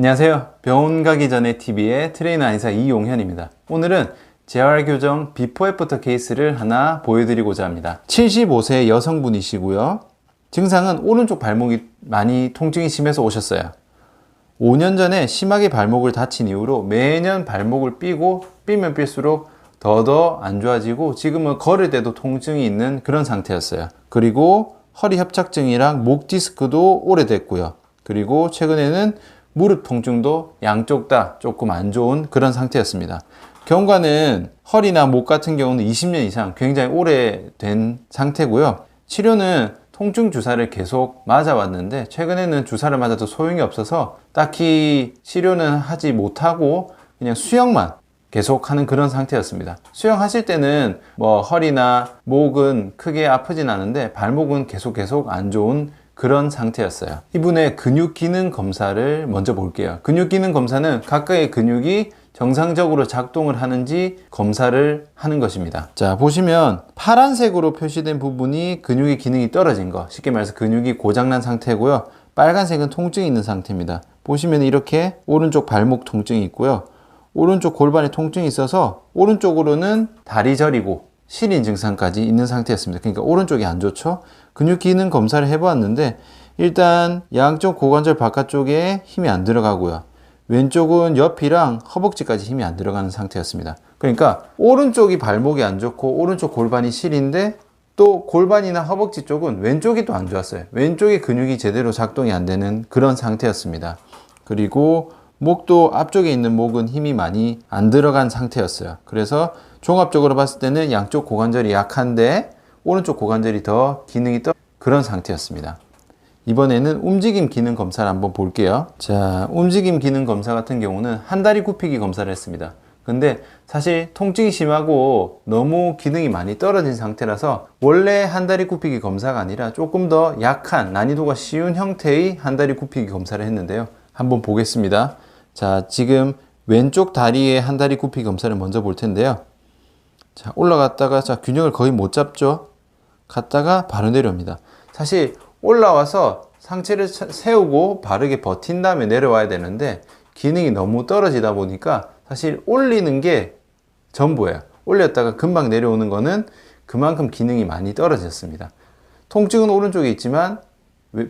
안녕하세요. 병원 가기 전에 TV의 트레이너 안의사 이용현입니다. 오늘은 재활 교정 비포 애프터 케이스를 하나 보여드리고자 합니다. 75세 여성분이시고요. 증상은 오른쪽 발목이 많이 통증이 심해서 오셨어요. 5년 전에 심하게 발목을 다친 이후로 매년 발목을 삐고 삐면 삘수록 더더 안 좋아지고 지금은 걸을 때도 통증이 있는 그런 상태였어요. 그리고 허리 협착증이랑 목 디스크도 오래됐고요. 그리고 최근에는 무릎 통증도 양쪽 다 조금 안 좋은 그런 상태였습니다. 경과는 허리나 목 같은 경우는 20년 이상 굉장히 오래된 상태고요. 치료는 통증 주사를 계속 맞아왔는데 최근에는 주사를 맞아도 소용이 없어서 딱히 치료는 하지 못하고 그냥 수영만 계속 하는 그런 상태였습니다. 수영하실 때는 뭐 허리나 목은 크게 아프진 않은데 발목은 계속 계속 안 좋은 그런 상태였어요. 이분의 근육 기능 검사를 먼저 볼게요. 근육 기능 검사는 각각의 근육이 정상적으로 작동을 하는지 검사를 하는 것입니다. 자, 보시면 파란색으로 표시된 부분이 근육의 기능이 떨어진 거. 쉽게 말해서 근육이 고장난 상태고요. 빨간색은 통증이 있는 상태입니다. 보시면 이렇게 오른쪽 발목 통증이 있고요. 오른쪽 골반에 통증이 있어서 오른쪽으로는 다리 저리고 시린 증상까지 있는 상태였습니다. 그러니까 오른쪽이 안 좋죠. 근육 기능 검사를 해보았는데 일단 양쪽 고관절 바깥쪽에 힘이 안 들어가고요. 왼쪽은 옆이랑 허벅지까지 힘이 안 들어가는 상태였습니다. 그러니까 오른쪽이 발목이 안 좋고 오른쪽 골반이 시린데 또 골반이나 허벅지 쪽은 왼쪽이 또 안 좋았어요. 왼쪽의 근육이 제대로 작동이 안 되는 그런 상태였습니다. 그리고 목도 앞쪽에 있는 목은 힘이 많이 안 들어간 상태였어요. 그래서 종합적으로 봤을 때는 양쪽 고관절이 약한데 오른쪽 고관절이 더 기능이 떠 그런 상태였습니다. 이번에는 움직임 기능 검사를 한번 볼게요. 자, 움직임 기능 검사 같은 경우는 한 다리 굽히기 검사를 했습니다. 근데 사실 통증이 심하고 너무 기능이 많이 떨어진 상태라서 원래 한 다리 굽히기 검사가 아니라 조금 더 약한 난이도가 쉬운 형태의 한 다리 굽히기 검사를 했는데요. 한번 보겠습니다. 자, 지금 왼쪽 다리의 한 다리 굽히기 검사를 먼저 볼 텐데요. 자, 올라갔다가 자, 균형을 거의 못 잡죠. 갔다가 바로 내려옵니다. 사실 올라와서 상체를 세우고 바르게 버틴 다음에 내려와야 되는데 기능이 너무 떨어지다 보니까 사실 올리는 게 전부예요. 올렸다가 금방 내려오는 거는 그만큼 기능이 많이 떨어졌습니다. 통증은 오른쪽에 있지만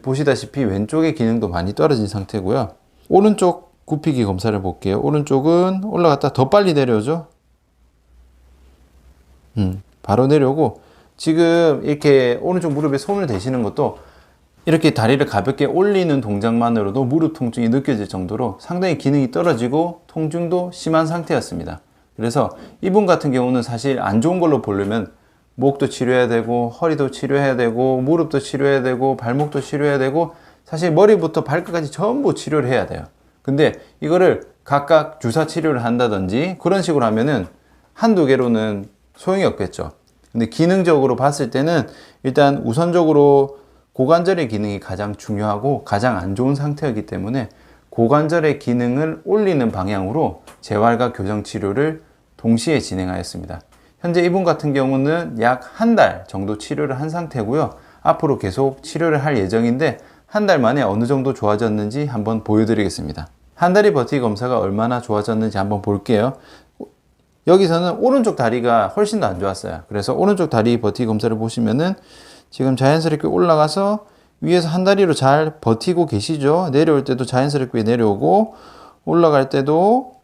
보시다시피 왼쪽의 기능도 많이 떨어진 상태고요. 오른쪽 굽히기 검사를 볼게요. 오른쪽은 올라갔다 더 빨리 내려오죠. 음, 바로 내려오고 지금 이렇게 오른쪽 무릎에 손을 대시는 것도 이렇게 다리를 가볍게 올리는 동작만으로도 무릎 통증이 느껴질 정도로 상당히 기능이 떨어지고 통증도 심한 상태였습니다. 그래서 이분 같은 경우는 사실 안 좋은 걸로 보려면 목도 치료해야 되고 허리도 치료해야 되고 무릎도 치료해야 되고 발목도 치료해야 되고 사실 머리부터 발끝까지 전부 치료를 해야 돼요. 근데 이거를 각각 주사 치료를 한다든지 그런 식으로 하면은 한두 개로는 소용이 없겠죠. 근데 기능적으로 봤을 때는 일단 우선적으로 고관절의 기능이 가장 중요하고 가장 안 좋은 상태이기 때문에 고관절의 기능을 올리는 방향으로 재활과 교정 치료를 동시에 진행하였습니다. 현재 이분 같은 경우는 약 한 달 정도 치료를 한 상태고요. 앞으로 계속 치료를 할 예정인데 한 달 만에 어느 정도 좋아졌는지 한번 보여드리겠습니다. 한 달이 버티기 검사가 얼마나 좋아졌는지 한번 볼게요. 여기서는 오른쪽 다리가 훨씬 더 안 좋았어요. 그래서 오른쪽 다리 버티기 검사를 보시면은 지금 자연스럽게 올라가서 위에서 한 다리로 잘 버티고 계시죠? 내려올 때도 자연스럽게 내려오고 올라갈 때도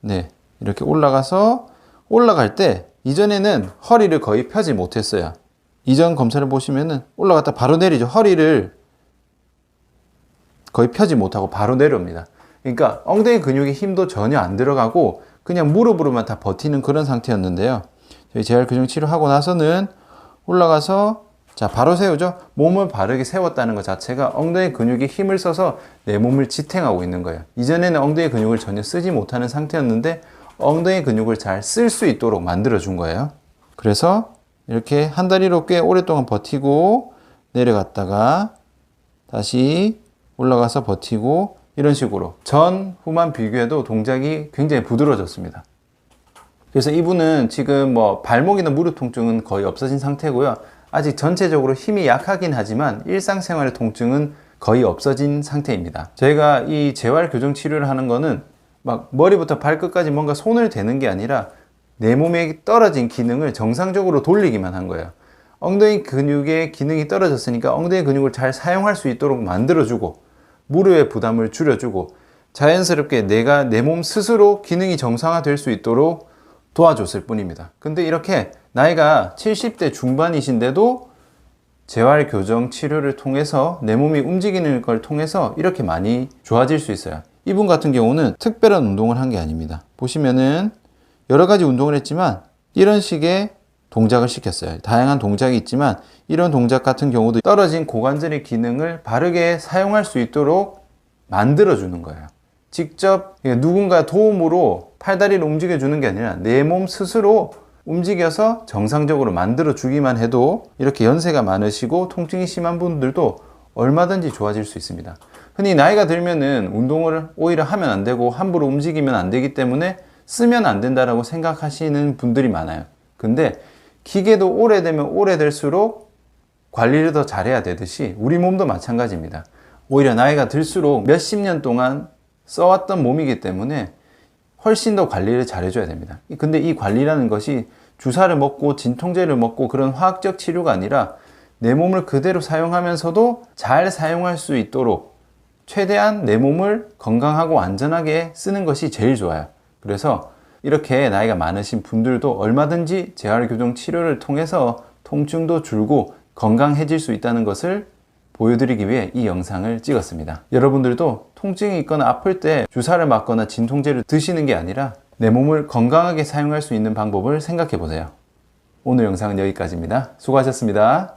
네 이렇게 올라가서 올라갈 때 이전에는 허리를 거의 펴지 못했어요. 이전 검사를 보시면은 올라갔다 바로 내리죠. 허리를 거의 펴지 못하고 바로 내려옵니다. 그러니까 엉덩이 근육에 힘도 전혀 안 들어가고 그냥 무릎으로만 다 버티는 그런 상태였는데요. 저희 재활 교정 치료하고 나서는 올라가서 자 바로 세우죠. 몸을 바르게 세웠다는 것 자체가 엉덩이 근육이 힘을 써서 내 몸을 지탱하고 있는 거예요. 이전에는 엉덩이 근육을 전혀 쓰지 못하는 상태였는데 엉덩이 근육을 잘 쓸 수 있도록 만들어 준 거예요. 그래서 이렇게 한 다리로 꽤 오랫동안 버티고 내려갔다가 다시 올라가서 버티고 이런 식으로 전 후만 비교해도 동작이 굉장히 부드러워졌습니다. 그래서 이분은 지금 뭐 발목이나 무릎 통증은 거의 없어진 상태고요. 아직 전체적으로 힘이 약하긴 하지만 일상생활의 통증은 거의 없어진 상태입니다. 저희가 이 재활 교정 치료를 하는 거는 막 머리부터 발끝까지 뭔가 손을 대는 게 아니라 내 몸에 떨어진 기능을 정상적으로 돌리기만 한 거예요. 엉덩이 근육의 기능이 떨어졌으니까 엉덩이 근육을 잘 사용할 수 있도록 만들어주고 무릎의 부담을 줄여주고 자연스럽게 내가 내 몸 스스로 기능이 정상화될 수 있도록 도와줬을 뿐입니다. 근데 이렇게 나이가 70대 중반이신데도 재활 교정 치료를 통해서 내 몸이 움직이는 걸 통해서 이렇게 많이 좋아질 수 있어요. 이분 같은 경우는 특별한 운동을 한 게 아닙니다. 보시면은 여러 가지 운동을 했지만 이런 식의 동작을 시켰어요. 다양한 동작이 있지만 이런 동작 같은 경우도 떨어진 고관절의 기능을 바르게 사용할 수 있도록 만들어주는 거예요. 직접 누군가 도움으로 팔다리를 움직여주는 게 아니라 내 몸 스스로 움직여서 정상적으로 만들어 주기만 해도 이렇게 연세가 많으시고 통증이 심한 분들도 얼마든지 좋아질 수 있습니다. 흔히 나이가 들면은 운동을 오히려 하면 안 되고 함부로 움직이면 안 되기 때문에 쓰면 안 된다라고 생각하시는 분들이 많아요. 근데 기계도 오래되면 오래될수록 관리를 더 잘해야 되듯이 우리 몸도 마찬가지입니다. 오히려 나이가 들수록 몇십 년 동안 써왔던 몸이기 때문에 훨씬 더 관리를 잘해줘야 됩니다. 근데 이 관리라는 것이 주사를 먹고 진통제를 먹고 그런 화학적 치료가 아니라 내 몸을 그대로 사용하면서도 잘 사용할 수 있도록 최대한 내 몸을 건강하고 안전하게 쓰는 것이 제일 좋아요. 그래서 이렇게 나이가 많으신 분들도 얼마든지 재활교정 치료를 통해서 통증도 줄고 건강해질 수 있다는 것을 보여드리기 위해 이 영상을 찍었습니다. 여러분들도 통증이 있거나 아플 때 주사를 맞거나 진통제를 드시는 게 아니라 내 몸을 건강하게 사용할 수 있는 방법을 생각해 보세요. 오늘 영상은 여기까지입니다. 수고하셨습니다.